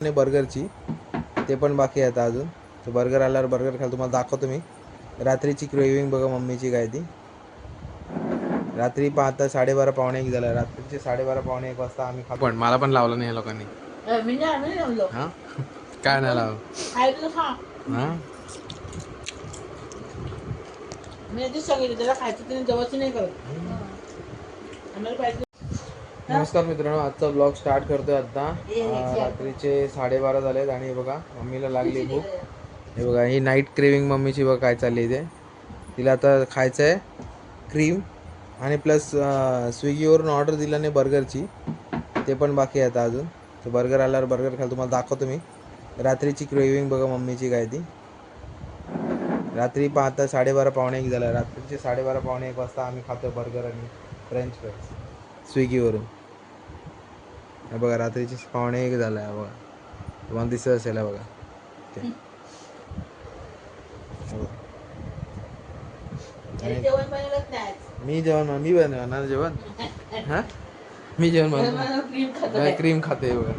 आणि बर्गरची. ते पण बाकी आहेत अजून. तर बर्गर आल्यावर बर्गर खाल तुम्हाला दाखवतो मी. रात्रीची क्रेविंग बघा मम्मीची काय ती. रात्री पाहता साडेबारा पावणे एक झाला. रात्रीचे साडेबारा पावणे एक वाजता आम्ही खातो. पण मला पण लावलं नाही या लोकांनी. हां? काय नाही लावलं? खा. हां? मी आधीच सांगितलं त्याला खायचं त्याने जवळच नाही करत. आम्हाला पाहिजे नमस्कार मित्रांनो आजचा ब्लॉग स्टार्ट करतोय आता. रात्रीचे साडेबारा झालेत आणि हे बघा मम्मीला लागली भूक. हे बघा ही नाईट क्रेविंग मम्मीची बघा काय चालली इथे तिला आता खायचं आहे क्रीम आणि प्लस स्विगीवरून ऑर्डर दिला नाही बर्गरची ते पण बाकी आहेत अजून. तर बर्गर आल्यावर बर्गर खाल तुम्हाला दाखवतो मी. रात्रीची क्रेविंग बघा मम्मीची काय ती. रात्री पाहता साडेबारा पावणे एक झाला. रात्रीचे साडेबारा पावणे एक वाजता आम्ही खातो बर्गर आणि फ्रेंच फ्राईज स्विगीवरून. हे बघा रात्रीचे पावणे एक झाला आहे बघा. तुम्हाला दिसत असेल हे बघा. ते. हे मी जेवण मी बनवणार जेवण? हा? मी जेवण बनवणार? क्रीम खातो क्रीम खाते हे बघा.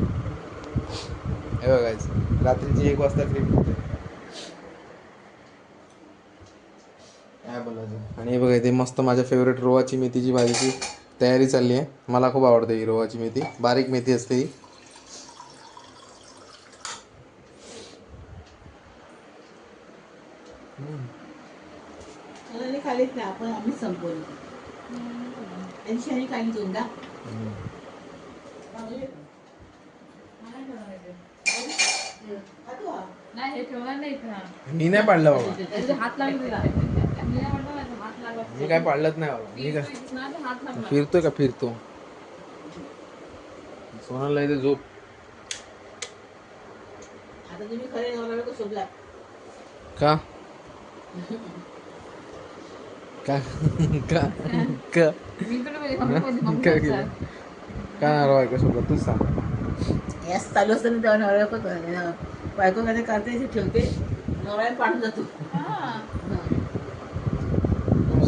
हे बघायचं रात्रीची एक वाजता क्रीम खाते काय बोलायचं? आणि हे बघा इथे मस्त माझ्या फेवरेट रोवाची मेथीची भाजीची तयारी चालली आहे. मला खूप आवडते ही रोवाची मेथी. बारीक मेथी असते ही. खालीच आपण आम्ही संपवली आणि दोनदा हा. हे. मी नाही पाडलं बाबा. हात लागले तिला. मी काय पाडलंच नाही बाबा. मी काय फिरतोय ना, तर हात लागला. फिरतोय का? फिरतो. सोनाला इथे झोप. बायको का? का? का? का? मी तुला म्हणजे मम्मी बोलली, मम्मी काय बोलली. केलं? का नाराज आहे का सोबत? तूच सांग. यास चालू असताना तेव्हा नवरा बायको तो- बायको काय करते इथे ठेवते. नवरा पाडून जातो हा. नुसतं तुला पाहिजे ते कुठून मिळेल? हा.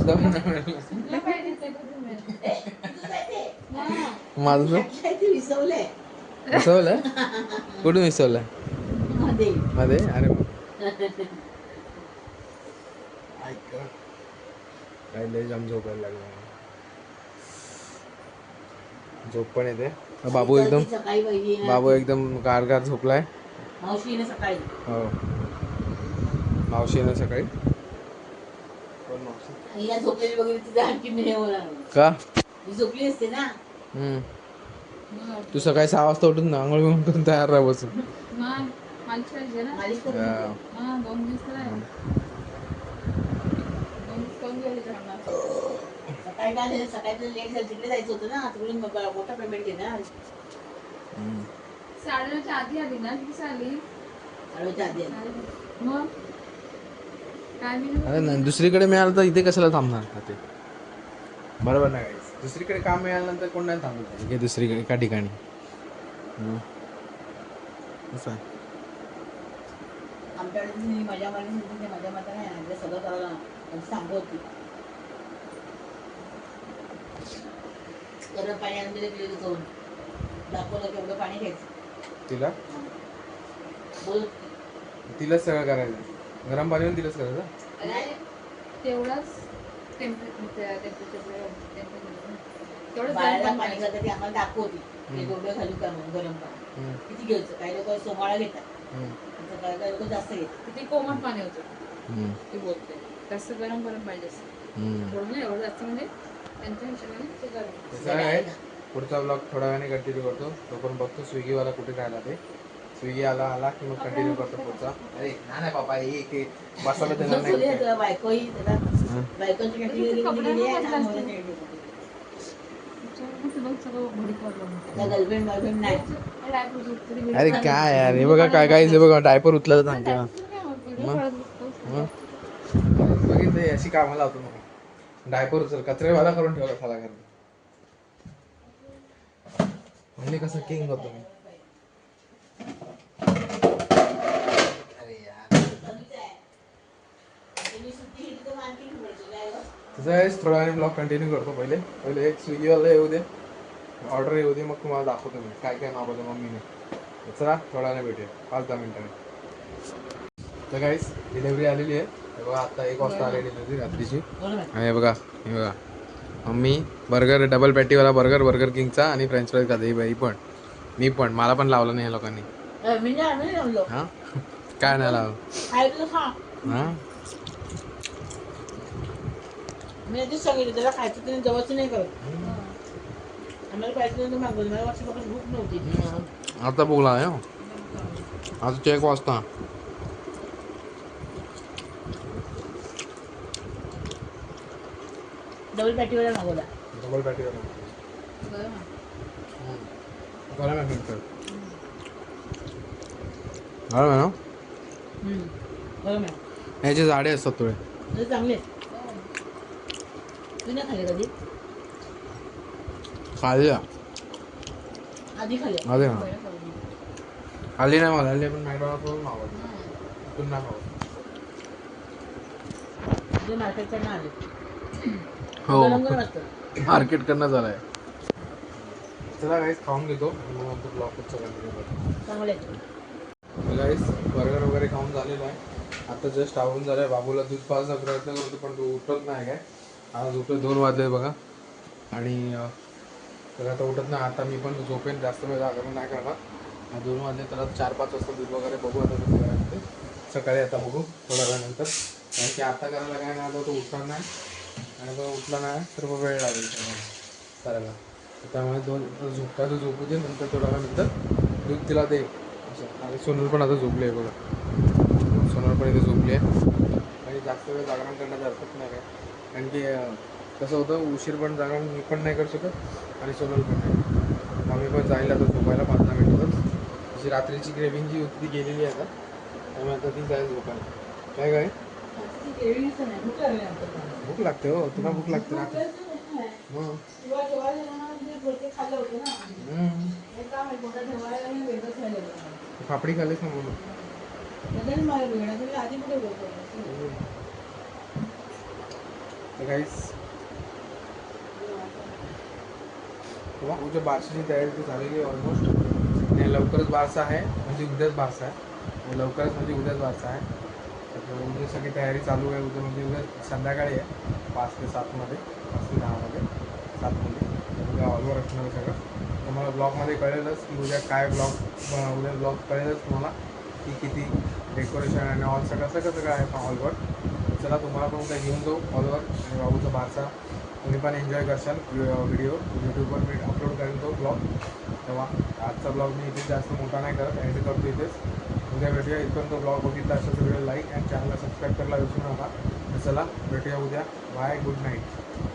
माझं विसवलं कुठून विसवलं मध्ये. अरे काय लय जाम झोपायला लागलं. झोप पण येते. बाबू एकदम बाबू एकदम गारगार झोपलाय. मावशीने सकाळी. हो. मावशी आहे ना सकाळी. हिला झोपलेली वगैरे आणखी हे होणार. का? ही झोपली असते ना. हम्म. तू सकाळी सहा वाजता उठून ना आंघोळ बिंघोळ करून तयार राहा बसून. मग मालिश पाहिजे ना? मालिश करून हा. हा, दोन दिवस तर आहे. दोन दिवस करून घ्यायला जेवणाला. सकाळी काय झालं? सकाळी लेट झालं. तिकडे जायचं होतं ना. तिकडून मग मोठा पेमेंट घेणार. हम्म. साडेनऊच्या आधी आली ना? किती आली हळूच्या आधी आली. मग? अरे नाही दुसरीकडे मिळालं तर इथे कशाला थांबणार? का ते. बरोबर ना guys? दुसरीकडे काम मिळाल्यानंतर कोण नाही थांबलं पाहिजे की दुसरीकडे एका ठिकाणी. हम्म. असं आहे. आमच्याकडे ती मजा मारली होती ते मजा मारता नाही आणलं सगळं करायला आमची सांगत होती. गरम पाणी आणून दिलं गेलं जाऊन दाखवलं की एवढं पाणी घ्यायचं. तिला? बोल. तिलाच सगळं करायचं. गरम पाणी पण तिलाच करायचं. तेवढाच टेम्परेचर गरम पाणी आम्हाला दाखवती ते डोकं घालू का म्हणून गरम पाणी. किती घ्यायचं? काही लोक सोमाळा घेतात. हम्म. आता काही काही लोक जास्त घेतात. किती कोमट पाणी होतं. ते बोलते तसं गरम गरम पाहिजे असं हम्म. थोडं नाही एवढं जास्त म्हणजे त्यांच्या हिशोबाने ते गरम. तसं आहे. पुढचा ब्लॉग थोड्या वेळाने कंटिन्यू करतो. तो पण बघतो स्विगीवाला कुठे राहिला ते. स्विगी आला आला की मग कंटिन्यू करतो पुढचा. अरे नाही नाही बाबा एक एक मसाला देणार नाही. बायकोही त्याला हं. बायकोची आहे ना अरे काय यार हे बघा काय काय हे बघा डायपर उचलायला सांगते ना. बघितलं अशी कामाला होतो मग. डायपर उचल कचरेवाला करून ठेवला साला घरी म्हणजे कसं किंग होतो मी अरे यार तसं आहे थोड्या वेळाने ब्लॉग कंटिन्यू करतो पहिले. पहिले एक स्विगीवाला येऊ दे. ऑर्डर येऊ दे मग तुम्हाला दाखवतो मी. काय काय मागवलं मम्मीने. चला थोडा वेळाने भेटूया. पाच दहा मिनिटांनी. तर काहीच डिलेवरी आलेली आहे. हे बघा आता एक वाजता आली डिलेवरी रात्रीची. आणि हे बघा हे बघा. मम्मी बर्गर डबल पॅटीवाला बर्गर बर्गर किंगचा आणि फ्रेंच फ्राईज खाते. ही बाई पण. मी पण. मला पण लावलं नाही या लोकांनी. हां? काय नाही लावलं? हां? मी आधीच सांगितलं त्याला खायचं त्याने जवळचं नाही करत. आम्हाला पाहिजे तर मागवलं मला वर्षापासून भूक नव्हती. आता बोला आहे हो. आता एक वाजता. डबल पॅटीवाला मागवला. डबल पॅटीवाला गरम आहे ना हम्म. गरम आहे. याचे झाडे असतात थोडे. चांगले. आहेत. तू नाही खाल्ले कधी खाल्ली आधी खाल्ले खाल्ली नाही मला खाल्ली पण मॅकडॉनल्ड आवडतं इथून नाही आवडत मार्केटकडनं आले. हो. गरम गरम असतं. मार्केट करणं झालंय. चला काहीच खाऊन घेतो. आणि मग नंतर ब्लॉग कंटिन्यू करतो चांगले आहेत गाईस बर्गर वगैरे खाऊन झालेलं आहे. आता जस्ट आवरून झालं आहे बाबूला दूध पाजचा प्रयत्न करतो पण तो उठत नाही काय. आज उठत दोन वाजले बघा. आणि तर आता उठत नाही आता मी पण झोपेन जास्त वेळ जागरण नाही करणार. दोन वाजले तर आता चार पाच वाजता दूध वगैरे बघू आता कसं करायचं ते. सकाळी आता बघू थोड्या वेळानंतर. कारण की आता करायला काय नाही आता तो उठणार नाही. आणि तो उठला नाही तर मग वेळ लागेल करायला. त्यामुळे दोन झोपता तर झोपू दे नंतर थोड्या वेळानंतर दूध तिला दे. असं. आणि सोनल पण आता झोपली आहे बघा. सोनल पण इथे झोपली आहे. आणि जास्त वेळ जागरण करण्याचा अर्थच नाही काय. कारण की कसं होतं उशीर पण जागरण मी पण नाही करू शकत आणि सोनल पण नाही. आम्ही पण जाईल आता झोपायला पाच दहा मिनिटातच अशी रात्रीची ग्रेविंग जी होती ती गेलेली आहे आता. त्यामुळे आता ती जाईल झोपायला. काय काय भूक लागते हो तुला भूक लागते मग हम्म. पापडी खाल्लीस ना म्हणून आधी कुठे बोलतो तर काहीच उद्या बारशाची तयारी तर झालेली आहे ऑलमोस्ट आणि लवकरच बारसा आहे म्हणजे उद्याच बारसा आहे. लवकरच म्हणजे उद्याच बारसा आहे. तर उद्या सगळी तयारी चालू आहे उद्या म्हणजे उद्या संध्याकाळी आहे पाच ते सातमध्ये पाच ते दहामध्ये सातमध्ये उद्या ऑलवर असणार सगळं. तर मला ब्लॉगमध्ये कळेलच की उद्या काय ब्लॉग उद्या ब्लॉग कळेलच तुम्हाला की किती डेकोरेशन आणि ऑल सगळं सगळं सगळं आहे हॉलवर चला तुम्हाला पण उद्या घेऊन जाऊ हॉलवर आणि बाबूचा बारसा. तुम्ही पण एन्जॉय करशाल व्हिडिओ यूट्यूबवर मी अपलोड करेन तो ब्लॉग तेव्हा आजचा ब्लॉग मी इथे जास्त मोठा नाही करत एडिट करतो इथेच. उद्या भेटूया इथपर्यंत तो ब्लॉग बघितला असेल तर व्हिडिओ लाईक आणि चॅनलला सबस्क्राईब करायला विसरू नका. तर चला भेटूया उद्या. Bye good night